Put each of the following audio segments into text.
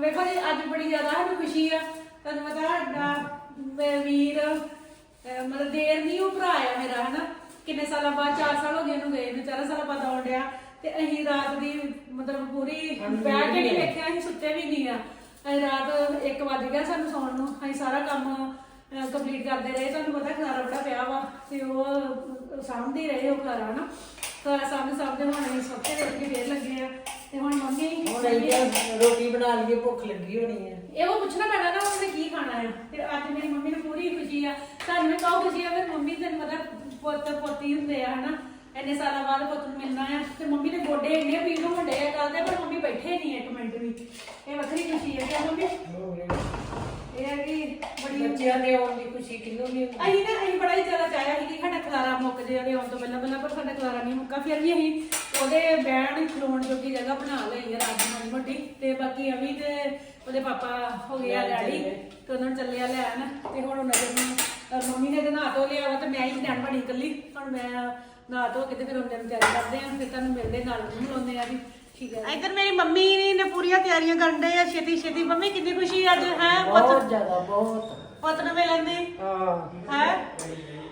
ਵੇਖੋ ਜੀ ਅੱਜ ਬੜੀ ਜ਼ਿਆਦਾ ਸਾਨੂੰ ਖੁਸ਼ੀ ਆ। ਤੁਹਾਨੂੰ ਪਤਾ ਸਾਡਾ ਮੇ- ਵੀਰ ਅਹ ਮਤਲਬ ਦੇਰ ਨਹੀਂ ਉਹ ਭਰਾ ਆ ਮੇਰਾ ਹਨਾ? ਕਿੰਨੇ ਸਾਲਾਂ ਬਾਅਦ 4 ਸਾਲ ਹੋ ਗਏ ਇਹਨੂੰ ਗਏ ਨੂੰ 4 ਸਾਲਾਂ ਬਾਅਦ ਆਉਣ ਡਿਆ। ਤੇ ਅਸੀਂ ਰਾਤ ਦੀ ਮਤਲਬ ਪੂਰੀ ਬੈਠ ਕੇ ਨਹੀਂ ਵੇਖਿਆ ਅਸੀਂ ਸੁੱਤੇ ਵੀ ਨਹੀਂ ਆ। ਅਸੀਂ ਰਾਤ 1 ਵਜ ਗਿਆ ਸਾਨੂੰ ਸੌਣ ਨੂੰ। ਅਸੀਂ ਸਾਰਾ ਕੰਮ ਕੰਪਲੀਟ ਕਰਦੇ ਰਹੇ। ਤੁਹਾਨੂੰ ਪਤਾ ਖਲਾਰਾ ਬੜਾ ਪਿਆ ਵਾ ਤੇ ਉਹ ਸਾਂਭਦੇ ਹੀ ਰਹੇ ਉਹ ਖਲਾਰਾ ਨਾ ਖਲਾਰਾ ਸਾਂਭਦੇ ਸਾਂਭਦੇ ਹੁਣ ਅਸੀਂ ਸੁੱਤੇ ਦੇ ਕੇ ਫੇਰ ਲੱਗੇ ਆ। ਇਹ ਰੋਟੀ ਬਣਾ ਲਈਏ ਭੁੱਖ ਲੱਗੀ ਹੋਣੀ ਹੈ ਇਹ ਪੁੱਛਣਾ ਪੈਣਾ ਨਾ ਉਹਨੇ ਕੀ ਖਾਣਾ ਹੈ ਤੇ ਅੱਜ ਮੇਰੀ ਮੰਮੀ ਨੂੰ ਪੂਰੀ ਖੁਸ਼ੀ ਆ। ਤੁਹਾਨੂੰ ਵੀ ਕਹੋ ਖੁਸ਼ੀ ਆ ਫਿਰ ਮੰਮੀ ਤੈਨੂੰ ਪਤਾ ਪੁੱਤ ਪੋਤੀ ਹੁੰਦੇ ਆ ਹਨਾ? ਇੰਨੇ ਸਾਲਾਂ ਬਾਅਦ ਪੁੱਤ ਨੂੰ ਮਿਲਣਾ ਆ। ਤੇ ਮੰਮੀ ਦੇ ਗੋਡੇ ਇੰਨੇ ਪੀੜ ਹੁੰਦੇ ਆ ਕੱਲ ਦੇ ਪਰ ਮੰਮੀ ਬੈਠੇ ਨਹੀਂ ਇੱਕ ਮਿੰਟ ਵੀ। ਇਹ ਵੱਖਰੀ ਖੁਸ਼ੀ ਹੈ ਕਿ ਮੰਮੀ? ਇਹ ਹੈ ਕਿ ਬੜੀ ਬੱਚਿਆਂ ਦੇ ਆਉਣ ਦੀ ਖੁਸ਼ੀ ਕਿੰਨੂੰ ਨਹੀਂ ਹੁੰਦੀ? ਅਸੀਂ ਨਾ ਅਸੀਂ ਬੜਾ ਹੀ ਜ਼ਿਆਦਾ ਚਾਹਿਆ ਸੀ ਕਿ ਸਾਡਾ ਖਲਾਰਾ ਮੁੱਕ ਜੇ ਉਹਦੇ ਆਉਣ ਤੋਂ ਪਹਿਲਾਂ ਪਹਿਲਾਂ ਪਰ ਸਾਡਾ ਖਲਾਰਾ ਨਹੀਂ ਮੁੱਕਾ। ਫਿਰ ਵੀ ਅਸੀਂ ਉਹਦੇ ਬਹਿਣ ਖਲੋਣ ਜੋਗੀ ਜਗ੍ਹਾ ਬਣਾ ਲਈ ਆ ਰਾਤ ਮਾੜੀ ਮੋਟੀ। ਤੇ ਬਾਕੀ ਅਵੀ ਤੇ ਉਹਦੇ ਪਾਪਾ ਹੋ ਗਏ ਆ ਡੈਡੀ। ਤੇ ਉਹਨਾਂ ਨੂੰ ਚੱਲਿਆ ਲੈਣ। ਤੇ ਹੁਣ ਉਹਨਾਂ ਦੇ ਨੂੰ ਅਹ ਮੰਮੀ ਨੇ ਤੇ ਨਹਾ ਧੋ ਲਿਆ ਵਾ ਤੇ ਮੈਂ ਹੀ ਡੈਣ ਬਣੀ ਇਕੱਲੀ। ਹੁਣ ਮੈਂ ਨਹਾ ਧੋ ਕੇ ਤੇ ਫਿਰ ਉਹਨਾਂ ਨੂੰ ਤਿਆਰੀ ਕਰਦੇ ਆ ਫਿਰ ਤੁਹਾਨੂੰ ਮਿਲਦੇ ਨਾਲ ਨੂੰ ਮਿਲਾਉਂਦੇ ਆ ਵੀ। ਠੀਕ ਹੈ ਇੱਧਰ ਮੇਰੀ ਮੰਮੀ ਨੇ ਪੂਰੀਆਂ ਤਿਆਰੀਆਂ ਕਰਨ ਦੇ ਆ ਛੇਤੀ ਛੇਤੀ। ਮੰਮੀ ਕਿੰਨੀ ਖੁਸ਼ੀ ਅੱਜ ਹੈ ਬਹੁਤ ਜ਼ਿਆਦਾ ਬਹੁਤ। ਪੁੱਤ ਨੂੰ ਮਿਲਣ ਦੀ? ਹਾਂ। ਹੈ?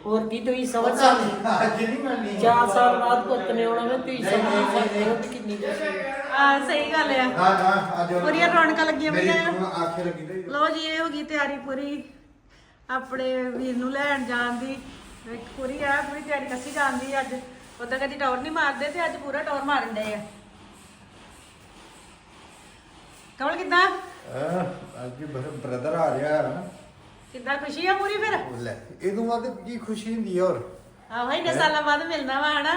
ਹੋਰ ਕੀ ਤੁਸੀਂ ਸਮਝ ਸਕਦੇ ਅੱਜ ਨਹੀਂ ਮੰਨੀ ਚਾਰ ਸਾਲ ਬਾਅਦ ਪੁੱਤ ਨੇ ਆਉਣਾ ਵੇ ਤੁਸੀਂ ਸਮਝ ਸਕਦੇ ਹੋ ਕਿ ਕਿੰਨੀ ਖੁਸ਼ੀ। ਹੈ ਆ ਸਹੀ ਗੱਲ ਆ। ਨਾ ਨਾ ਅੱਜ ਉਹਨਾਂ- ਪੂਰੀਆਂ ਰੌਣਕਾਂ ਲੱਗੀਆਂ ਮੇਰੀ ਹੋਈਆਂ ਆ। ਹੁਣ ਆਖੇ ਲੱਗੀ ਤੇ ਲੋ ਜੀ ਇਹ ਹੋ ਗਈ ਤਿਆਰੀ ਪੂਰੀ। ਆਪਣੇ ਵੀਰ ਨੂੰ ਲੈਣ ਜਾਣ ਦੀ। ਇੱਕ ਪੂਰੀ ਆ ਪੂਰੀ ਤਿਆਰੀ ਕੱਸੀ ਜਾਣ ਦੀ ਅੱਜ। ਉਦੋਂ ਕਦੀ ਟੌਰ ਨਹੀਂ ਮਾਰਦੇ ਤੇ ਅੱਜ ਪੂਰਾ ਟੌਰ ਮਾਰਨ ਦੇ ਆ। ਕਮਲ ਕਿੱਦਾਂ? ਅਹ, ਅੱਜ ਬ੍ਰਦਰ ਆ ਰਿਹਾ ਹੈ ਕਿੱਦਾਂ ਖੁਸ਼ੀ ਆ ਪੂਰੀ ਫਿਰ? ਉਹ ਲੈ ਇਹਨੂੰ ਬਾਅਦ ਕੀ ਖੁਸ਼ੀ ਹੁੰਦੀ ਹੈ ਹੋਰ? ਆਹੋ ਇੰਨੇ ਸਾਲਾਂ ਬਾਅਦ ਮਿਲਣਾ ਵਾ ਹਨਾ?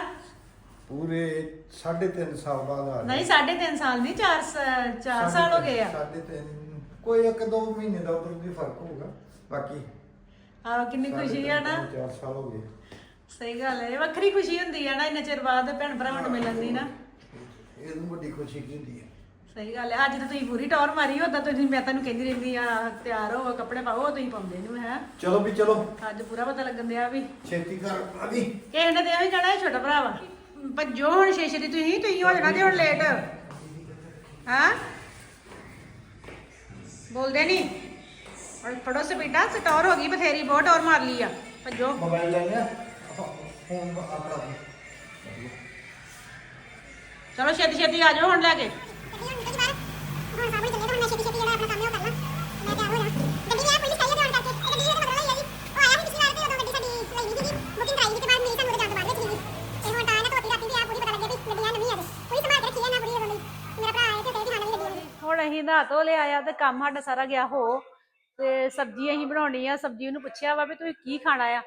ਪੂਰੇ 3.5 ਸਾਲ ਬਾਅਦ ਆ ਰਿਹਾ। ਨਹੀਂ 3.5 ਸਾਲ ਨਹੀਂ 4 4 ਸਾਲ ਹੋ ਗਏ ਆ। ਸਾਢੇ ਤਿੰਨ ਕੋਈ ਇੱਕ ਦੋ ਮਹੀਨੇ ਦਾ ਉਧਰ ਵੀ ਫ਼ਰਕ ਹੋਊਗਾ ਬਾਕੀ। ਆਹ ਕਿੰਨੀ ਖੁਸ਼ੀ ਆ ਨਾ। 4 ਸਾਲ ਹੋ ਗਏ। ਸਹੀ ਗੱਲ ਹੈ ਇਹ ਵੱਖਰੀ ਖੁਸ਼ੀ ਹੁੰਦੀ ਆ ਨਾ ਇੰਨੇ ਚਿਰ ਬਾਅਦ ਭੈਣ ਭਰਾਵਾਂ ਨੂੰ ਮਿਲਣ ਦੀ ਨਾ। ਇਹਨੂੰ ਵੱਡੀ ਖੁਸ਼ੀ ਕੀ ਹੁੰਦੀ ਹੈ ਸਹੀ ਗੱਲ ਹੈ ਅੱਜ ਤਾਂ ਤੁਸੀਂ ਪੂਰੀ ਟੌਰ ਮਾਰੀ ਉਦਾਂ ਤੁਸੀਂ ਮੈਂ ਤੁਹਾਨੂੰ ਕਹਿੰਦੀ ਰਹਿੰਦੀ ਆ ਤਿਆਰ ਹੋ ਕੱਪੜੇ ਪਾਓ ਉਹ ਤੁਸੀਂ ਪਾਉਂਦੇ ਨਹੀਂ ਹੈ। ਚਲੋ ਵੀ ਚਲੋ। ਅੱਜ ਪੂਰਾ ਪਤਾ ਲੱਗਣ ਦਿਆ ਵੀ। ਛੇਤੀ ਕਰ ਅਭੀ ਕਿਸੇ ਨੇ ਤੇ ਵੀ ਕਹਿਣਾ ਇਹ ਛੋਟਾ ਭਰਾ ਵਾ ਭੱਜੋ ਹੁਣ ਛੇ ਛੇ ਦੀ ਤੁਸੀਂ ਤੁਸੀਂ ਹੋ ਜਾਣਾ ਜੇ ਹੁਣ ਲੇਟ ਹਾਂ? ਬੋਲਦੇ ਨਹੀਂ ਹੁਣ ਫੜੋ ਸਪੀਡਾ ਸਟੋਰ ਹੋ ਗਈ ਬਥੇਰੀ ਬਹੁਤ ਟੌਰ ਮਾਰ ਲਈ ਆ। ਭੱਜੋ। ਮੋਬਾਈਲ ਲੈ ਲਿਆ ਫੋਨ ਆਪਣਾ ਚਲੋ ਛੇਤੀ ਛੇਤੀ ਆ ਜਾਓ ਹੁਣ ਲੈ ਕੇ। ਧੋ ਲਿਆ ਆ ਤੇ ਕੰਮ ਸਾਡਾ ਸਾਰਾ ਗਿਆ ਹੋ ਤੇ ਸਬਜ਼ੀ ਅਸੀਂ ਬਣਾਉਣੀ ਆ, ਸਬਜ਼ੀ ਉਹਨੂੰ ਪੁੱਛਿਆ ਵਾ ਵੀ ਤੁਸੀਂ ਕੀ ਖਾਣਾ ਆ?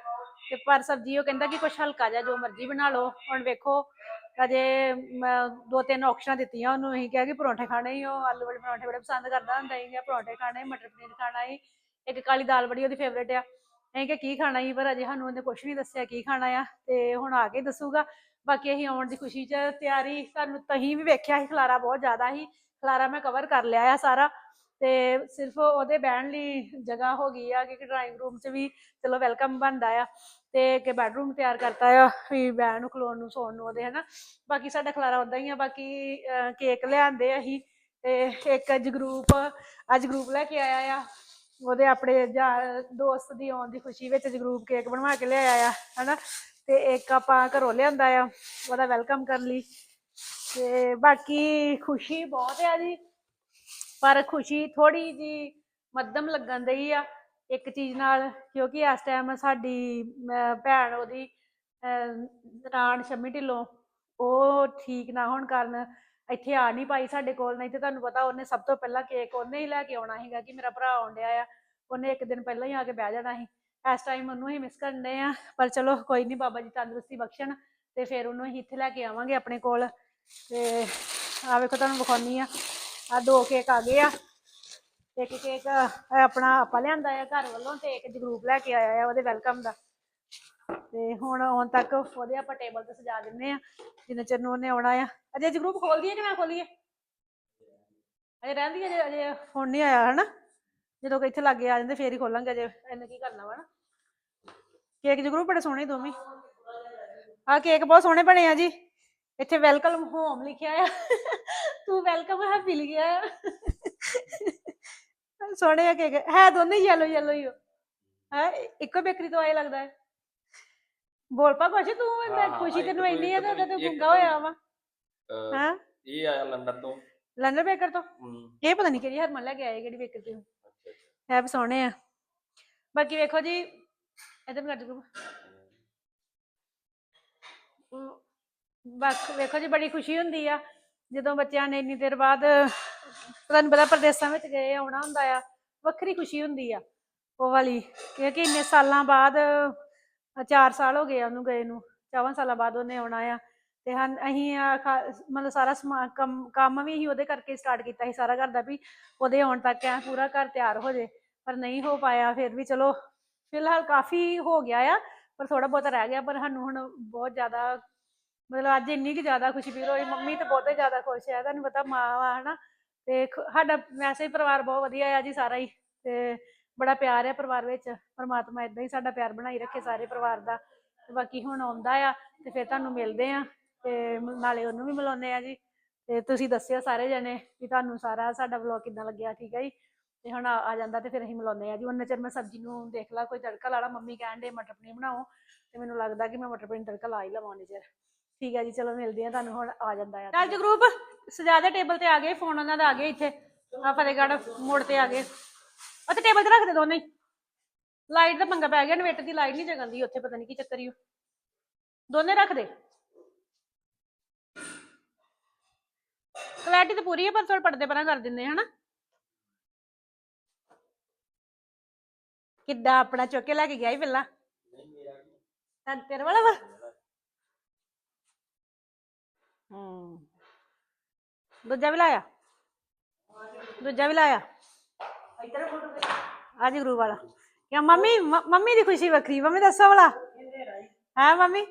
ਤੇ ਪਰ ਸਬਜ਼ੀ ਉਹ ਕਹਿੰਦਾ ਕਿ ਕੁਛ ਹਲਕਾ ਜਿਹਾ ਜੋ ਮਰਜ਼ੀ ਬਣਾ ਲਓ। ਹੁਣ ਵੇਖੋ ਅਜੇ ਦੋ ਤਿੰਨ ਆਪਸ਼ਨਾਂ ਦਿੱਤੀਆਂ ਉਹਨੂੰ, ਅਸੀਂ ਕਿਹਾ ਕਿ ਪਰੌਂਠੇ ਖਾਣੇ ਹੀ ਉਹ ਆਲੂ ਵਾਲੇ ਪਰੌਂਠੇ ਬੜੇ ਪਸੰਦ ਕਰਦਾ ਹੁੰਦਾ ਸੀ, ਕਿਹਾ ਪਰੌਂਠੇ ਖਾਣੇ, ਮਟਰ ਪਨੀਰ ਖਾਣਾ ਹੀ ਇੱਕ ਕਾਲੀ ਦਾਲ ਬੜੀ ਉਹਦੀ ਫੇਵਰੇਟ ਆ। ਅਸੀਂ ਕਿ ਕੀ ਖਾਣਾ ਹੀ ਪਰ ਅਜੇ ਸਾਨੂੰ ਉਹਨੇ ਕੁਛ ਨਹੀਂ ਦੱਸਿਆ ਕੀ ਖਾਣਾ ਆ, ਤੇ ਹੁਣ ਆ ਕੇ ਦੱਸੂਗਾ। ਬਾਕੀ ਅਸੀਂ ਆਉਣ ਦੀ ਖੁਸ਼ੀ 'ਚ ਤਿਆਰੀ, ਸਾਨੂੰ ਤਹੀਂ ਵੀ ਵੇਖਿਆ ਸੀ ਖਲਾਰਾ ਬਹੁਤ ਜ਼ਿਆਦਾ ਸੀ ਖਲਾਰਾ ਮੈਂ ਕਵਰ ਕਰ ਲਿਆ ਆ ਸਾਰਾ ਤੇ ਸਿਰਫ ਉਹਦੇ ਬਹਿਣ ਲਈ ਜਗ੍ਹਾ ਹੋ ਗਈ ਆ ਕਿ ਡਰਾਇੰਗ ਰੂਮ 'ਚ ਵੀ ਚਲੋ ਵੈਲਕਮ ਬਣਦਾ ਆ ਤੇ ਕਿ ਬੈਡਰੂਮ ਤਿਆਰ ਕਰਤਾ ਆ ਵੀ ਬਹਿਣ ਨੂੰ, ਖਲੋਣ ਨੂੰ, ਸੌਣ ਨੂੰ ਉਹਦੇ, ਹਨਾ। ਬਾਕੀ ਸਾਡਾ ਖਲਾਰਾ ਉਦਾਂ ਹੀ ਆ, ਬਾਕੀ ਕੇਕ ਲਿਆਂਦੇ ਅਸੀਂ ਤੇ ਇੱਕ ਜਗਰੂਪ ਅੱਜ ਗਰੂਪ ਲੈ ਕੇ ਆਇਆ ਆ। ਉਹਦੇ ਆਪਣੇ ਜਾ- ਦੋਸਤ ਦੀ ਆਉਣ ਦੀ ਖੁਸ਼ੀ ਵਿੱਚ ਜਗਰੂਪ ਕੇਕ ਬਣਵਾ ਕੇ ਲਿਆਇਆ ਆ, ਹਨਾ। ਤੇ ਇੱਕ ਆਪਾਂ ਘਰੋਂ ਲਿਆਂਦਾ ਆ, ਉਹਦਾ ਵੈਲਕਮ ਕਰਨ ਲਈ। ਤੇ ਬਾਕੀ ਖੁਸ਼ੀ ਬਹੁਤ ਆ ਜੀ। ਪਰ ਖੁਸ਼ੀ ਥੋੜੀ ਜੀ ਮੱਧਮ ਲੱਗਣ ਦਈ ਆ ਇੱਕ ਚੀਜ਼ ਨਾਲ ਕਿਉਂਕਿ ਇਸ ਟਾਈਮ ਸਾਡੀ ਅਮ, ਭੈਣ ਉਹਦੀ ਰਾਣ ਸ਼ਮੀ ਢਿੱਲੋਂ ਉਹ ਠੀਕ ਨਾ ਹੋਣ ਕਾਰਨ ਇੱਥੇ ਆ ਨਹੀਂ ਪਾਈ ਸਾਡੇ ਕੋਲ ਨਹੀਂ ਤੇ ਤੁਹਾਨੂੰ ਪਤਾ ਉਹਨੇ ਸਭ ਤੋਂ ਪਹਿਲਾਂ ਕੇਕ ਉਹਨੇ ਹੀ ਲੈ ਕੇ ਆਉਣਾ ਸੀਗਾ ਕਿ ਮੇਰਾ ਭਰਾ ਆਉਣ ਡਿਆ ਆ। ਉਹਨੇ ਇੱਕ ਦਿਨ ਪਹਿਲਾਂ ਹੀ ਆ ਕੇ ਬਹਿ ਜਾਣਾ ਸੀ। ਇਸ ਟਾਈਮ ਉਹਨੂੰ ਹੀ ਮਿਸ ਕਰਦੇ ਆ। ਪਰ ਚਲੋ ਕੋਈ ਨਹੀਂ ਬਾਬਾ ਜੀ ਤੰਦਰੁਸਤੀ ਬਖਸ਼ਣ ਤੇ ਫਿਰ ਉਹਨੂੰ ਅਸੀਂ ਇੱਥੇ ਲੈ ਕੇ ਆਵਾਂਗੇ ਆਪਣੇ ਕੋਲ। ਤੇ ਆ ਵੇਖੋ ਤੁਹਾਨੂੰ ਵਿਖਾਉਣੀ ਆ। ਆ ਦੋ ਕੇਕ ਆ ਗਏ ਆ। ਇੱਕ ਕੇਕ ਆਪਣਾ ਆਪਾਂ ਲਿਆਂਦਾ ਆ ਘਰ ਵੱਲੋਂ ਤੇ ਇੱਕ ਜਗਰੂਪ ਲੈ ਕੇ ਆਇਆ ਆ, ਉਹਦੇ ਵੈਲਕਮ ਦਾ। ਤੇ ਹੁਣ ਆਉਣ ਤੱਕ ਉਹਦੇ ਆਪਾਂ ਟੇਬਲ ਤੇ ਸਜਾ ਦਿੰਨੇ ਆ, ਜਿੰਨੇ ਚਿਰ ਨੂੰ ਉਹਨੇ ਆਉਣਾ ਆ। ਅਜੇ ਜਗਰੂਪ ਖੋਲ ਦਈਏ ਕਿ ਨਾ ਖੋਲੀਏ ਅਜੇ ਰਹਿੰਦੀ ਅਜੇ ਅਜੇ ਹੁਣ ਨਹੀਂ ਆਇਆ ਹਨਾ? ਜਦੋਂ ਕਿ ਇੱਥੇ ਲੱਗੇ ਆ ਜਾਂਦੇ, ਫੇਰ ਹੀ ਖੋਲਾਂਗੇ ਅਜੇ, ਇਹਨੇ ਕੀ ਕਰਨਾ ਵਾ ਨਾ? ਕੇਕ ਜਗਰੂਪ ਬੜੇ ਸੋਹਣੇ ਦੋਵੇਂ। ਆ ਕੇਕ ਬਹੁਤ ਸੋਹਣੇ ਬਣੇ ਆ ਜੀ। ਇੱਥੇ ਵੈਲਕਮ ਹੋਮ ਲਿਖਿਆ ਆ। ਤੂੰ ਵੈਲਕਮ ਹੈਪੀ ਲਿਖਿਆ ਆ ਸੋਹਣੇ ਆ ਕੇਕ ਹੈ ਦੋਨੇ ਯੈਲੋ ਯੈਲੋ ਹੀ ਹੈ ਇੱਕੋ ਬੇਕਰੀ ਤੋਂ ਆਏ ਲੱਗਦਾ ਹੈ। ਬੋਲ ਪਾ ਕੁਛ ਤੂੰ ਹਾਂ, ਹਾਂ, ਖੁਸ਼ੀ ਤੈਨੂੰ ਇੰਨੀ ਹੈ ਤਾਂ ਤੂੰ ਗੁੰਗਾ ਹੋਇਆ ਵਾ। ਹਾਂ? ਇਹ ਆਇਆ ਲੰਡਨ ਤੋਂ। ਲੰਡਨ ਬੇਕਰ ਤੋਂ? ਇਹ ਪਤਾ ਨਹੀਂ ਕਿਹੜੀ ਹਰਮਨ ਲੈ ਕੇ ਆਏ ਕਿਹੜੀ ਬੇਕਰ ਤੋਂ। ਹੈ ਵੀ ਸੋਹਣੇ ਆ। ਬਾਕੀ ਵੇਖੋ ਜੀ ਇਹਦੇ ਮੈਂ ਕੱਟ ਦੂੰ ਬਸ ਵੇਖੋ ਜੀ, ਬੜੀ ਖੁਸ਼ੀ ਹੁੰਦੀ ਆ, ਜਦੋਂ ਬੱਚਿਆਂ ਨੇ ਇੰਨੀ ਦੇਰ ਬਾਅਦ, ਤੁਹਾਨੂੰ ਪਤਾ ਪ੍ਰਦੇਸਾਂ ਵਿੱਚ ਗਏ, ਆਉਣਾ ਹੁੰਦਾ ਆ, ਵੱਖਰੀ ਖੁਸ਼ੀ ਹੁੰਦੀ ਆ, ਉਹ ਵਾਲੀ, ਕਿਉਂਕਿ ਇੰਨੇ ਸਾਲਾਂ ਬਾਅਦ 4 ਸਾਲ ਹੋ ਗਏ ਉਹਨੂੰ ਗਏ ਨੂੰ, ਚਾਵਾਂ ਸਾਲਾਂ ਬਾਅਦ ਉਹਨੇ ਆਉਣਾ ਆ, ਤੇ ਹਨ, ਅਸੀਂ ਮਤਲਬ ਸਾਰਾ ਸਮਾਨ, ਕੰਮ ਕੰਮ ਵੀ ਅਸੀਂ ਉਹਦੇ ਕਰਕੇ ਸਟਾਰਟ ਕੀਤਾ ਸੀ, ਸਾਰਾ ਘਰ ਦਾ ਵੀ, ਉਹਦੇ ਆਉਣ ਤੱਕ ਐ ਪੂਰਾ ਘਰ ਤਿਆਰ ਹੋ ਜੇ, ਪਰ ਨਹੀਂ ਹੋ ਪਾਇਆ, ਫਿਰ ਵੀ ਚਲੋ, ਫਿਲਹਾਲ ਕਾਫੀ ਹੋ ਗਿਆ ਆ, ਪਰ ਥੋੜਾ ਬਹੁਤ ਰਹਿ ਗਿਆ, ਪਰ ਸਾਨੂੰ ਹੁਣ ਬਹੁਤ ਜ਼ਿਆਦਾ ਮਤਲਬ ਅੱਜ ਇੰਨੀ ਕਿ ਜ਼ਿਆਦਾ ਖੁਸ਼ੀ ਫੀਲ ਹੋਈ, ਮੰਮੀ ਤੇ ਬਹੁਤੇ ਜ਼ਿਆਦਾ ਖੁਸ਼ ਹੈ ਤੁਹਾਨੂੰ ਪਤਾ ਮਾਂ ਵਾ, ਹਨਾ? ਤੇ ਸਾਡਾ ਵੈਸੇ ਹੀ ਪਰਿਵਾਰ ਬਹੁਤ ਵਧੀਆ ਆ ਜੀ ਸਾਰਾ ਹੀ, ਤੇ ਬੜਾ ਪਿਆਰ ਹੈ ਪਰਿਵਾਰ ਵਿੱਚ, ਪਰਮਾਤਮਾ ਇਦਾਂ ਹੀ ਸਾਡਾ ਪਿਆਰ ਬਣਾਈ ਰੱਖੇ ਸਾਰੇ ਪਰਿਵਾਰ ਦਾ, ਤੇ ਬਾਕੀ ਹੁਣ ਆਉਂਦਾ ਆ, ਤੇ ਫਿਰ ਤੁਹਾਨੂੰ ਮਿਲਦੇ ਆ, ਤੇ ਨਾਲੇ ਉਹਨੂੰ ਵੀ ਮਿਲਾਉਂਦੇ ਆ ਜੀ, ਤੇ ਤੁਸੀਂ ਦੱਸਿਓ ਸਾਰੇ ਜਣੇ ਕਿ ਤੁਹਾਨੂੰ ਸਾਰਾ ਸਾਡਾ ਵਲੌਗ ਕਿੱਦਾਂ ਲੱਗਿਆ, ਠੀਕ ਹੈ ਜੀ? ਤੇ ਹੁਣ ਆ ਜਾਂਦਾ ਤੇ ਫਿਰ ਅਸੀਂ ਮਿਲਾਉਂਦੇ ਆ ਜੀ ਉਹਨਾਂ ਚਿਰ ਮੈਂ ਸਬਜ਼ੀ ਨੂੰ ਦੇਖ ਲਾ, ਕੋਈ ਤੜਕਾ ਲਾ ਲਾ, ਮੰਮੀ ਕਹਿਣ ਦੇ ਮਟਰ ਪਨੀਰ ਬਣਾਓ, ਤੇ ਮੈਨੂੰ ਲੱਗਦਾ ਕਿ ਮੈਂ ਮਟਰ ਪਨੀਰ ਤੜਕਾ ਲਾ ਹੀ ਲਵਾਂ ਉਹਨੇ ਚਿਰ। ਠੀਕ ਹੈ ਜੀ ਚਲੋ ਮਿਲਦੇ ਆ ਤੁਹਾਨੂੰ ਹੁਣ ਆ ਜਾਂਦਾ ਆ। ਚੱਲ ਜਗਰੂਪ ਸਜਾ ਦੇ ਟੇਬਲ ਤੇ ਆ ਗਏ ਫੋਨ ਉਹਨਾਂ ਦਾ ਆ ਗਏ ਇੱਥੇ ਆ ਫਤਿਹਗੜ੍ਹ ਮੋੜ ਤੇ ਆ ਗਏ। ਉੱਥੇ ਟੇਬਲ ਤੇ ਰੱਖ ਦੇ ਦੋਨੇ ਲਾਈਟ ਦਾ ਪੰਗਾ ਪੈ ਗਿਆ ਇਨਵੇਟਰ ਦੀ ਲਾਈਟ ਨਹੀਂ ਜਗਾਂਦੀ ਉੱਥੇ ਪਤਾ ਨਹੀਂ ਕੀ ਚੱਕਰ ਓ। ਦੋਨੇ ਰੱਖ ਦੇ। ਕਲੈਰਿਟੀ ਤਾਂ ਪੂਰੀ ਹੈ ਪਰ ਥੋੜੇ ਪਰਦੇ ਪਰਾਂ ਕਰ ਦਿੰਦੇ ਹਨਾ। ਕਿੱਦਾਂ ਆਪਣਾ ਚੁੱਕ ਕੇ ਲੈ ਕੇ ਗਿਆ ਹੀ ਪਹਿਲਾਂ। ਤਾਂ ਤੇਰੇ ਵਾਲਾ ਵਾ। ਹੂੰ। ਦੂਜਾ ਵੀ ਲਾਇਆ। ਦੂਜਾ ਵੀ ਲਾਇਆ। ਅੱਜ ਗੁਰੂ ਵਾਲਾ। ਕਿਆ ਮੰਮੀ ਮ- ਮੰਮੀ ਦੀ ਖੁਸ਼ੀ ਵੱਖਰੀ। ਮੰਮੀ ਦੱਸੋ ਵਾਲਾ ਹੈ ਮੰਮੀ?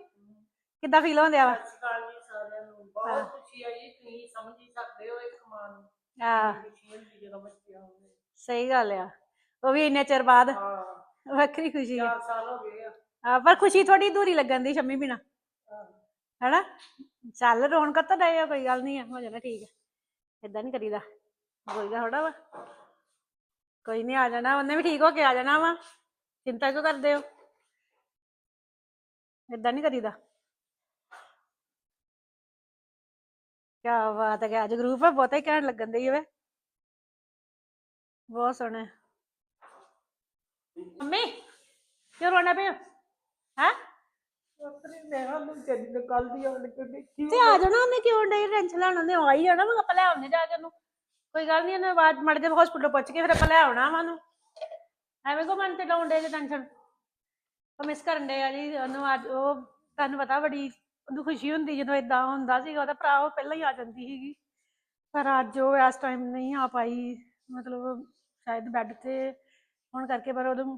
ਕਿੱਦਾਂ ਫੀਲ ਹੁੰਦਿਆ ਵਾ? ਸਤਿ ਸ਼੍ਰੀ ਅਕਾਲ ਜੀ ਸਾਰਿਆਂ ਨੂੰ ਬਹੁਤ ਖੁਸ਼ੀ ਆਈ ਤੁਸੀਂ ਸਮਝ ਹੀ। ਸਕਦੇ ਹੋ। ਇੱਕ ਮਾਂ ਨੂੰ ਆ ਖੁਸ਼ੀ ਹੁੰਦੀ ਜਦੋਂ ਬੱਚੇ ਆਉਂਦੇ ਸਹੀ ਗੱਲ ਆ। ਉਹ ਵੀ ਇੰਨੇ ਚਿਰ ਬਾਅਦ ਹਾਂ। ਵੱਖਰੀ ਖੁਸ਼ੀ ਆ। 4 ਸਾਲ ਹੋ ਗਏ ਆ। ਆ, ਪਰ ਖੁਸ਼ੀ ਥੋੜੀ ਦੂਰੀ ਲੱਗਣ ਦੀ ਸ਼ੰਮੀ ਬਿਨਾ। ਹਾਂ। ਹੈਨਾ? ਚੱਲ ਰੌਣਕ ਤਾਂ ਡਏ ਆ, ਕੋਈ ਗੱਲ ਨਹੀਂ ਆ, ਹੋ ਜਾਣਾ ਠੀਕ ਇਦਾਂ ਨਹੀਂ ਕਰੀਦਾ ਕੋਈ ਗੱਲ ਥੋੜਾ ਵਾ। ਕੋਈ ਨਹੀਂ ਆ ਜਾਣਾ, ਉਹਨੇ ਵੀ ਠੀਕ ਹੋ ਕੇ ਆ ਜਾਣਾ ਵਾ। ਚਿੰਤਾ ਕਿਉਂ ਕਰਦੇ ਹੋ? ਇਦਾਂ ਨਹੀਂ ਕਰੀਦਾ। ਕਿਆ ਬਾਤ ਹੈ ਅੱਜ ਗਰੁੱਪ ਹੈ ਬਹੁਤਾ ਹੀ ਕਹਿਣ ਲੱਗਣ ਦੀ ਵੇ। ਬਹੁਤ ਸੋਹਣਾ ਮੰਮੀ, ਕਿਉਂ ਰੋਣਾ ਪਿਆ? ਹੈ? ਆਪਣੇ ਮੈਂ ਨੂੰ ਚੱਲੀ ਕੱਲ ਦੀ ਆਉਣ ਕੇ ਦੇਖੀ ਤੇ ਆ ਜਾਣਾ ਉਹਨੇ ਕਿਉਂ ਨਹੀਂ ਟੈਨਸ਼ਨ ਲੈਣਾ ਉਹਨੇ ਆ ਹੀ ਜਾਣਾ ਮੈਂ ਆਪਾਂ ਲੈ ਆਉਂਦੇ ਜਾ ਕੇ ਉਹਨੂੰ। ਕੋਈ ਗੱਲ ਨਹੀਂ ਉਹਨੇ ਆਵਾਜ਼ ਮੜ ਜਾ ਹਸਪੀਟਲ ਪਹੁੰਚ ਕੇ ਫਿਰ ਆਪਾਂ ਲੈ ਆਉਣਾ ਵਾ ਉਹਨੂੰ। ਐਵੇਂ ਕੋ ਮਨ ਤੇ ਲਾਉਣ ਦੇ ਜੇ ਟੈਨਸ਼ਨ ਉਹ ਮਿਸ ਕਰਨ ਦੇ ਆ ਜੀ ਉਹਨੂੰ ਅੱਜ ਉਹ ਤੁਹਾਨੂੰ ਪਤਾ ਬੜੀ ਉਹਨੂੰ ਖੁਸ਼ੀ ਹੁੰਦੀ ਜਦੋਂ ਇਦਾਂ ਹੁੰਦਾ ਸੀਗਾ ਉਹਦਾ ਭਰਾ ਉਹ ਪਹਿਲਾਂ ਹੀ ਆ ਜਾਂਦੀ ਸੀਗੀ। ਪਰ ਅੱਜ ਉਹ ਇਸ ਟਾਈਮ ਨਹੀਂ ਆ ਪਾਈ ਮਤਲਬ ਸ਼ਾਇਦ ਬੈੱਡ ਤੇ ਹੋਣ ਕਰਕੇ ਪਰ ਉਹਨੂੰ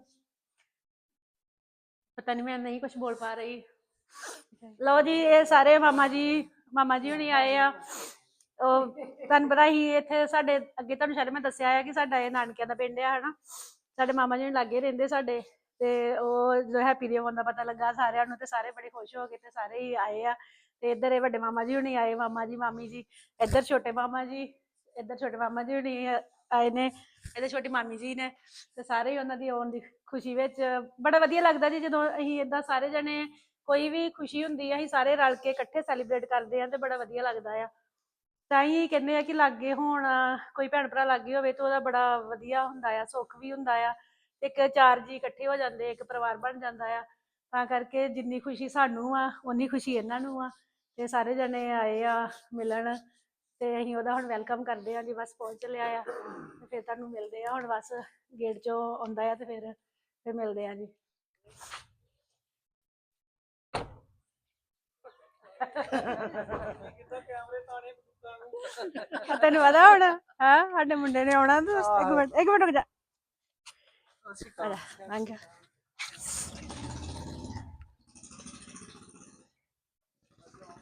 ਪਤਾ ਨਹੀਂ ਮੈਂ ਨਹੀਂ ਕੁਝ ਬੋਲ ਪਾ ਰਹੀ। ਲਓ ਜੀ, ਇਹ ਸਾਰੇ ਮਾਮਾ ਜੀ ਮਾਮਾ ਜੀ ਹੁਣੀ ਆਏ ਆ। ਉਹ ਤੁਹਾਨੂੰ ਪਤਾ ਹੀ ਇੱਥੇ ਸਾਡੇ ਅੱਗੇ ਤੁਹਾਨੂੰ ਸ਼ਾਇਦ ਮੈਂ ਦੱਸਿਆ ਆ ਕਿ ਸਾਡਾ ਇਹ ਨਾਨਕਿਆਂ ਦਾ ਪਿੰਡ ਆ, ਹਨਾ? ਸਾਡੇ ਮਾਮਾ ਜੀ ਲਾਗੇ ਰਹਿੰਦੇ ਸਾਡੇ, ਤੇ ਉਹ ਜੋ ਹੈਪੀ ਦੇ ਦਾ ਪਤਾ ਲੱਗਾ ਸਾਰਿਆਂ ਨੂੰ, ਤੇ ਸਾਰੇ ਬੜੇ ਖੁਸ਼ ਹੋ ਗਏ ਤੇ ਸਾਰੇ ਹੀ ਆਏ ਆ। ਤੇ ਇੱਧਰ ਇਹ ਵੱਡੇ ਮਾਮਾ ਜੀ ਹੁਣੀ ਆਏ, ਮਾਮਾ ਜੀ, ਮਾਮੀ ਜੀ, ਇੱਧਰ ਛੋਟੇ ਮਾਮਾ ਜੀ, ਇੱਧਰ ਛੋਟੇ ਮਾਮਾ ਜੀ ਹੁਣੀ ਆਏ ਨੇ ਇਹਦੇ ਛੋਟੀ ਮਾਮੀ ਜੀ ਨੇ, ਤੇ ਸਾਰੇ ਹੀ ਉਹਨਾਂ ਦੀ ਆਉਣ ਦੀ ਖੁਸ਼ੀ ਵਿੱਚ ਬੜਾ ਵਧੀਆ ਲੱਗਦਾ ਜੀ ਜਦੋਂ ਅਸੀਂ ਇਦਾਂ ਸਾਰੇ ਜਣੇ ਕੋਈ ਵੀ ਖੁਸ਼ੀ ਹੁੰਦੀ ਆ, ਅਸੀਂ ਸਾਰੇ ਰਲ ਕੇ ਇਕੱਠੇ ਸੈਲੀਬ੍ਰੇਟ ਕਰਦੇ ਆ ਤੇ ਬੜਾ ਵਧੀਆ ਲੱਗਦਾ ਆ। ਤਾਂ ਹੀ ਕਹਿੰਦੇ ਆ ਕਿ ਲਾਗੇ ਹੋਣ, ਕੋਈ ਭੈਣ ਭਰਾ ਲਾਗੇ ਹੋਵੇ ਤਾਂ ਉਹਦਾ ਬੜਾ ਵਧੀਆ ਹੁੰਦਾ ਆ, ਸੁੱਖ ਵੀ ਹੁੰਦਾ ਆ। ਇੱਕ ਚਾਰ ਜੀ ਇਕੱਠੇ ਹੋ ਜਾਂਦੇ, ਇੱਕ ਪਰਿਵਾਰ ਬਣ ਜਾਂਦਾ ਆ। ਤਾਂ ਕਰਕੇ ਜਿੰਨੀ ਖੁਸ਼ੀ ਸਾਨੂੰ ਆ ਉਨੀ ਖੁਸ਼ੀ ਇਹਨਾਂ ਨੂੰ ਆ। ਤੇ ਸਾਰੇ ਜਣੇ ਆਏ ਆ ਮਿਲਣ ਤੇ ਅਸੀਂ ਉਹਦਾ ਹੁਣ ਵੈਲਕਮ ਕਰਦੇ ਆ ਜੀ ਬਸ ਪਹੁੰਚ ਲਿਆ ਆ। ਤੇ ਫਿਰ ਤੁਹਾਨੂੰ ਮਿਲਦੇ ਆ, ਹੁਣ ਬਸ ਗੇਟ ਚੋਂ ਆਉਂਦਾ ਆ ਤੇ ਫਿਰ ਫਿਰ ਮਿਲਦੇ ਆ ਜੀ। ਤੈਨੂੰ ਪਤਾ ਹੁਣ? ਹਾਂ ਸਾਡੇ ਮੁੰਡੇ ਨੇ ਆਉਣਾ ਤੇ ਇੱਕ ਮਿੰਟ ਇੱਕ ਮਿੰਟ ਰੁਕ ਜਾ।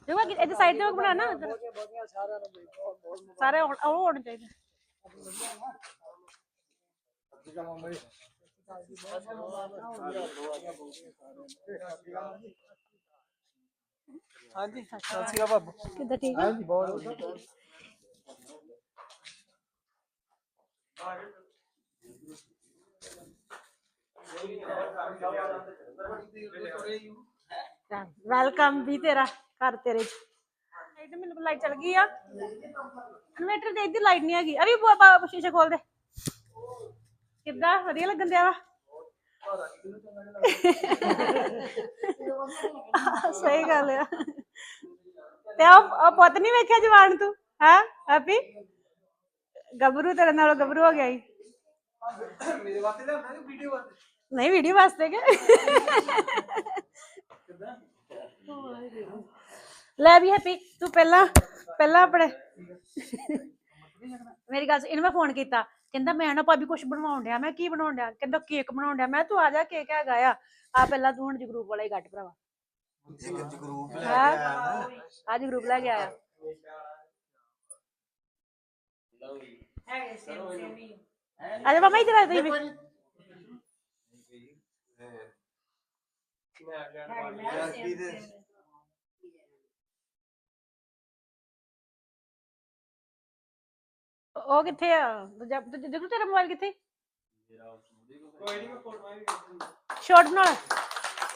ਦੇਖੋ ਕਿ ਇਹਦੇ ਸਾਈਡ ਤੇ ਬਣਾਣਾ ਉੱਧਰ ਸਾਰੇ ਉਹ ਹੋਣੇ ਚਾਹੀਦੇ। ਹਾਂਜੀ ਸਤਿ ਸ਼੍ਰੀ ਅਕਾਲ ਬਾਬੂ। ਕਿੱਦਾਂ ਠੀਕ ਆ ਹਾਂਜੀ ਬਹੁਤ ਵਧੀਆ ਵੈਲਕਮ ਵੀ ਤੇਰਾ ਘਰ ਤੇਰੇ ਚ। ਲਾਈਟ ਮੈਨੂੰ ਲਾਈਟ ਚਲ ਗਈ ਆ। ਇਨਵੇਟਰ ਦੇ ਇੱਧਰ ਲਾਈਟ ਨਹੀਂ ਹੈਗੀ। ਅਰੇ ਬਾਬਾ ਸ਼ੀਸ਼ੇ ਖੋਲ ਦੇ। ਕਿੱਦਾਂ? ਵਧੀਆ ਲੱਗਣ ਦਿਆ ਵਾ। ਸਹੀ ਗੱਲ ਆ। ਤੇ ਉਹ ਪੁੱਤ ਨਹੀਂ ਵੇਖਿਆ ਜਵਾਨ ਤੂੰ? ਹਾਂ, ਹੈਪੀ? ਗੱਭਰੂ ਤੇਰੇ ਨਾਲੋਂ ਗੱਭਰੂ ਹੋ ਗਿਆ ਈ। ਮੇਰੇ ਵਾਸਤੇ ਲਿਆਉਣਾ ਕਿ ਵੀਡੀਓ ਵਾਸਤੇ ਨਹੀਂ ਵੀਡੀਓ ਵਾਸਤੇ ਕਿ? ਲੈ ਵੀ ਹੈਪੀ, ਤੂੰ ਪਹਿਲਾਂ ਪਹਿਲਾਂ ਆਪਣੇ ਮੇਰੀ ਗੱਲ ਸੁਣ, ਇਹਨੂੰ ਮੈਂ ਫੋਨ ਕੀਤਾ ਕਹਿੰਦਾ ਮੈਂ ਨਾ ਭਾਬੀ ਕੁਝ ਬਣਵਾਉਣ ਡਿਆ ਮੈਂ ਕੀ ਬਣਾਉਣ ਡਿਆ? ਕਹਿੰਦਾ ਕੇਕ ਬਣਾਉਣ ਡਿਆ ਮੈਂ ਤੂੰ ਆ ਜਾ ਕੇਕ ਹੈਗਾ ਆ ਆ ਪਹਿਲਾਂ ਤੂੰ ਹੁਣ ਜਗਰੂਪ ਵਾਲਾ ਹੀ ਕੱਟ ਭਰਾਵਾ। ਇੱਕ ਗਰੁੱਪ ਲੈ ਕੇ ਹਾਂ। ਆਇਆ ਨਾ। ਅੱਜ ਗਰੁੱਪ ਲੈ ਕੇ ਆਇਆ। ਹੈਗੇ ਸੇਮ ਸੇਮ ਹੀ ਅਜੇ ਮਾਮਾ ਇਧਰ ਆ ਤੁਸੀਂ ਵੀ। ਮੇਰਾ ਕੀ ਦੇ ਉਹ ਕਿੱਥੇ ਆ? ਦੂਜਾ ਤੇਰਾ ਮੋਬਾਈਲ ਕਿੱਥੇ? ਕੋਈ ਨਹੀਂ ਮੈਂ ਫੋਟੋ ਸ਼ਾਰਟ ਬਣਾ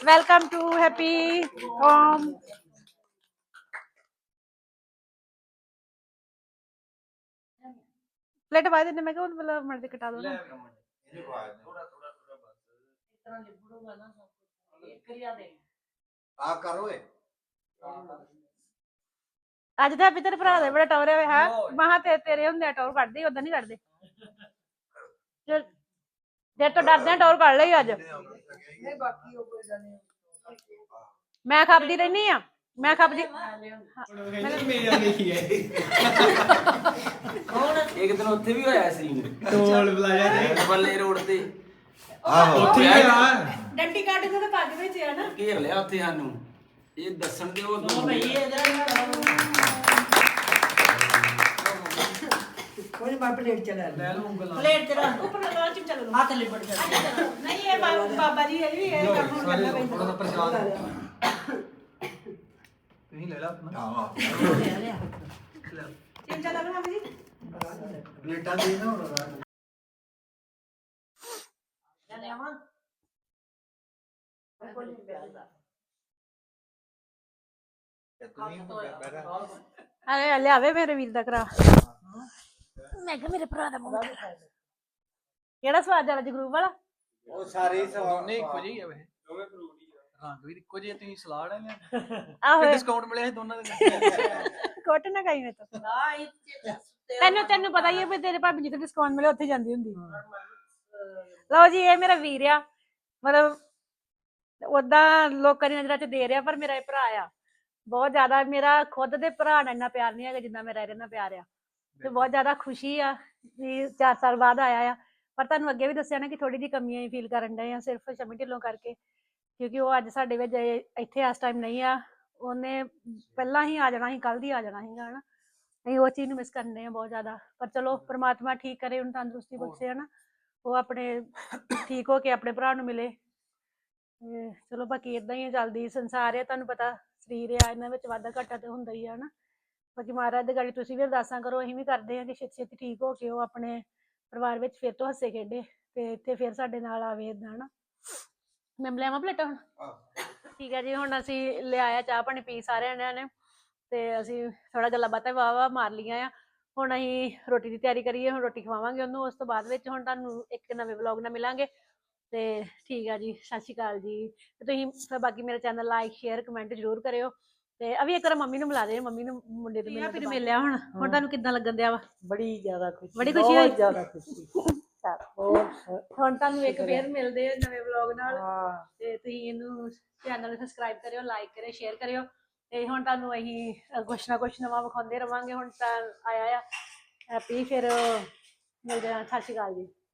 welcome to happy home plate ਵਾਜ ਦਿੰਦੇ ਮੈਂ ਕਿਹਾ ਉਹ ਮਤਲਬ ਮੜ ਦੇ ਕਟਾ ਦੋ ਨਾ। ਇਹਨੂੰ ਖਵਾ ਦੇ। ਥੋੜਾ ਥੋੜਾ ਥੋੜਾ ਬਸ। ਇਸ ਤਰ੍ਹਾਂ ਲਿਬੜੂਗਾ ਨਾ ਸਭ ਕੁਝ ਇੱਕ ਰਿਆ ਦੇ ਆ ਕਰ ਓਏ। ਅੱਜ ਤਾਂ ਹੈਪੀ ਤੇਰੇ ਭਰਾ ਦੇ ਬੜੇ ਟੌਰੇ ਹੋਏ ਹੈ? ਮਹਾ ਤੇ ਤੇਰੇ ਹੁੰਦੇ ਟੌਰ ਕੱਢਦੇ ਉਦਾਂ ਨਹੀਂ ਕੱਢਦੇ। ਜੇ ਜੇ ਤੋਂ ਡਰਦੇ ਆ ਟੌਰ ਕੱਢ ਲਈ ਅੱਜ। ਨਹੀਂ ਬਾਕੀ ਉਹ ਕੋਈ ਗੱਲ ਨਹੀਂ। ਮੈਂ ਖਪਦੀ ਰਹਿਨੀ ਆ। ਮੈਂ ਖਪਦੀ ਮੇਰੇ ਇੱਕ ਦਿਨ ਉੱਥੇ ਵੀ ਹੋਇਆ ਸੀ। ਟੋਲ ਬਲਾਇਆ ਤੇ ਬੱਲੇ ਰੋਡ ਤੇ। ਆਹੋ। ਉੱਥੇ ਹੀ ਆ। ਡੰਡੀ ਕੱਢ ਕੇ ਤਾਂ ਪੱਗ ਵਿੱਚ ਆ ਨਾ। ਘੇਰ ਲਿਆ ਉੱਥੇ ਸਾਨੂੰ। ਇਹ ਦੱਸਣ ਦੇ ਉਹ ਉਹ ਭਈ ਇਹਦਾ ਕੋਈ ਬਾਪ ਪਲੇਟ ਚਲਾ ਲੈ ਲਓ ਉਂਗਲ। ਨਾਲ। ਪਲੇਟ ਚਲਾ ਉੱਪਰ ਲਗਾ ਚਿਮਚਾ ਲਗਾ ਹੱਥ ਲਿਬੜ ਜਾਂਦਾ ਨਹੀਂ ਇਹ ਬਾਬਾ ਜੀ ਹੈ ਜੀ ਇਹ ਕੰਮ ਹੁਣ ਕਰਨਾ ਸਾਰੇ ਥੋੜਾ ਪ੍ਰਸ਼ਾਦ ਤੁਸੀਂ ਲੈ ਲਾ ਆਪਣਾ। ਲਿਆ ਚਿਮਚਾ ਲਾ। ਲਓ ਮਾਮੀ ਜੀ। ਪਲੇਟਾਂ ਦੇ ਨਾ ਹੁਣ ਰਾਤ ਲੈ ਲਿਆਵਾਂ। ਕੋਈ ਨਹੀਂ ਪਿਆਦਾ ਅਰੇ ਲਿਆਵੇ ਮੇਰੇ ਵੀਰ ਦਾ ਕਰਾ। ਮੈਂ ਕਿਹਾ ਮੇਰੇ ਭਰਾ ਦਾ ਮੂੰਹ। ਕਿਹੜਾ ਸਵਾਦ ਜ਼ਿਆਦਾ ਜਗਰੂਪ ਵਾਲਾ? ਉਹ ਸਾਰੇ ਦੋਨੇ ਇੱਕੋ ਜਿਹੇ ਹੀ ਆ ਵੇ। ਦੋਵੇਂ ਫਰੂਟ ਹੀ ਆ। ਰੰਗ ਵੀ ਇੱਕੋ ਜਿਹੇ ਤੁਸੀਂ ਸਲਾੜ ਆ ਲਿਆ। ਆਹੋ। ਡਿਸਕਾਊਂਟ ਮਿਲਿਆ ਸੀ ਦੋਨਾਂ ਦੇ ਕੋਟ ਨਾ ਖਾਈ ਮੈਂ ਤਾਂ। ਨਾ ਇਹ ਤੈਨੂੰ ਤੈਨੂੰ ਪਤਾ ਹੀ ਹੈ ਵੀ ਤੇਰੇ ਭਾਬੀ ਜਿੱਥੇ ਡਿਸਕਾਊਂਟ ਮਿਲੇ ਉੱਥੇ ਜਾਂਦੀ ਹੁੰਦੀ। ਲਓ ਜੀ ਇਹ ਮੇਰਾ ਵੀਰ ਆ। ਮਤਲਬ ਉਦਾਂ ਲੋਕਾਂ ਦੀ ਨਜ਼ਰਾਂ 'ਚ ਦੇ ਰਿਹਾ ਪਰ ਮੇਰਾ ਇਹ ਭਰਾ ਆ। ਬਹੁਤ ਜ਼ਿਆਦਾ ਮੇਰਾ ਖੁਦ ਦੇ ਭਰਾ ਨਾਲ ਇੰਨਾ ਪਿਆਰ ਨਹੀਂ ਹੈਗਾ ਜਿੰਨਾ ਮੇਰਾ ਇਹਦੇ ਨਾਲ ਪਿਆਰ ਆ। ਤੇ ਬਹੁਤ ਜ਼ਿਆਦਾ ਖੁਸ਼ੀ ਆ ਵੀ 4 ਸਾਲ ਬਾਅਦ ਆਇਆ ਆ। ਪਰ ਤੁਹਾਨੂੰ ਅੱਗੇ ਵੀ ਦੱਸਿਆ ਨਾ ਕਿ ਥੋੜੀ ਜਿਹੀ ਕਮੀਆਂ ਹੀ ਫੀਲ ਕਰਨ ਡਏ ਆ ਸਿਰਫ ਸ਼ਮੀ ਢਿੱਲੋਂ ਕਰਕੇ। ਕਿਉਂਕਿ ਉਹ ਅੱਜ ਸਾਡੇ ਵਿੱਚ ਇੱਥੇ ਇਸ ਟਾਈਮ ਨਹੀਂ ਆ। ਉਹਨੇ ਪਹਿਲਾਂ ਹੀ ਆ ਜਾਣਾ ਸੀ ਕੱਲ ਦੀ ਆ ਜਾਣਾ ਸੀਗਾ ਹਨਾ। ਅਸੀਂ ਉਹ ਚੀਜ਼ ਨੂੰ ਮਿਸ ਕਰਨੇ ਆ ਬਹੁਤ ਜ਼ਿਆਦਾ। ਪਰ ਚਲੋ ਪ੍ਰਮਾਤਮਾ ਠੀਕ ਕਰੇ ਉਹਨੂੰ ਤੰਦਰੁਸਤੀ ਬਖਸ਼ੇ ਹਨਾ। ਉਹ ਆਪਣੇ ਠੀਕ ਹੋ ਕੇ ਆਪਣੇ ਭਰਾ ਨੂੰ ਮਿਲੇ। ਚਲੋ ਬਾਕੀ ਇਦਾਂ ਹੀ ਆ, ਚੱਲਦੀ ਸੰਸਾਰ ਹੈ ਤੁਹਾਨੂੰ ਪਤਾ ਸਰੀਰ ਆ ਇਹਨਾਂ ਵਿੱਚ ਵਾਧਾ ਘਾਟਾ ਤੇ ਹੁੰਦਾ ਹੀ ਆ ਹਨਾ। ਬਾਕੀ ਮਹਾਰਾਜ ਦੇ ਗਾੜੀ ਤੁਸੀਂ ਵੀ ਅਰਦਾਸਾਂ ਕਰੋ ਅਸੀਂ ਵੀ ਕਰਦੇ ਹਾਂ ਕਿ ਛੇਤੀ ਛੇਤੀ ਠੀਕ ਹੋ ਕੇ ਉਹ ਆਪਣੇ ਪਰਿਵਾਰ ਵਿੱਚ ਫਿਰ ਤੋਂ ਹੱਸੇ ਖੇਡੇ ਤੇ ਇੱਥੇ ਫਿਰ ਸਾਡੇ ਨਾਲ ਆਵੇ ਇਦਾਂ ਹਨਾ। ਮੈਂ ਲਿਆਵਾਂ ਪਲੇਟਾਂ ਹੁਣ? ਠੀਕ ਹੈ ਜੀ ਹੁਣ ਅਸੀਂ ਲਿਆਇਆ ਚਾਹ ਪਾਣੀ ਪੀ ਸਾਰਿਆਂ ਨੇ ਤੇ ਅਸੀਂ ਥੋੜਾ ਗੱਲਾਂ ਬਾਤਾਂ ਵਾਹ ਮਾਰ ਲੀਆਂ ਆ। ਹੁਣ ਅਸੀਂ ਰੋਟੀ ਦੀ ਤਿਆਰੀ ਕਰੀਏ ਹੁਣ ਰੋਟੀ ਖਵਾਵਾਂਗੇ ਉਹਨੂੰ ਉਸ ਤੋਂ ਬਾਅਦ ਵਿੱਚ ਹੁਣ ਤੁਹਾਨੂੰ ਇੱਕ ਨਵੇਂ ਵਲੌਗ ਨਾਲ ਮਿਲਾਂਗੇ। ਤੇ ਠੀਕ ਆ ਜੀ ਸਤਿ ਸ਼੍ਰੀ ਅਕਾਲ ਜੀ। ਤੇ ਤੁਸੀਂ ਫਿਰ ਬਾਕੀ ਮੇਰਾ ਚੈਨਲ ਲਾਈਕ ਸ਼ੇਅਰ ਕਮੈਂਟ ਜ਼ਰੂਰ ਕਰਿਓ। ਤੇ ਅਭੀ ਇੱਕ ਵਾਰ ਮੰਮੀ ਨੂੰ ਮਿਲਾ ਦੇ ਮੰਮੀ ਨੂੰ ਮੁੰਡੇ ਤੋਂ ਮਿਲਣ ਤੋਂ ਮਿਲਿਆ ਹੁਣ। ਹੁਣ ਤੁਹਾਨੂੰ ਕਿੱਦਾਂ ਲੱਗਣ ਦਿਆ ਵਾ? ਬੜੀ ਜ਼ਿਆਦਾ ਖੁਸ਼ੀ ਬੜੀ ਖੁਸ਼ੀ ਹੋਈ? ਬਹੁਤ ਜ਼ਿਆਦਾ ਖੁਸ਼ੀ। ਹੁਣ ਤੁਹਾਨੂੰ ਇੱਕ ਫੇਰ ਮਿਲਦੇ ਆ ਨਵੇਂ ਵਲੌਗ ਨਾਲ। ਤੇ ਤੁਸੀਂ ਇਹਨੂੰ ਚੈਨਲ ਨੂੰ ਸਬਸਕ੍ਰਾਈਬ ਕਰਿਓ ਲਾਈਕ ਕਰਿਓ ਸ਼ੇਅਰ ਕਰਿਓ। ਤੇ ਹੁਣ ਤੁਹਾਨੂੰ ਅਸੀਂ ਕੁਛ ਨਾ ਕੁਛ ਨਵਾਂ ਵਿਖਾਉਂਦੇ ਰਵਾਂਗੇ। ਹੁਣ ਤਾਂ ਆਇਆ ਆ। ਹੈਪੀ ਫਿਰ ਮਿਲਦੇ ਹਾਂ ਸਤਿ ਸ਼੍ਰੀ ਅਕਾਲ ਜੀ।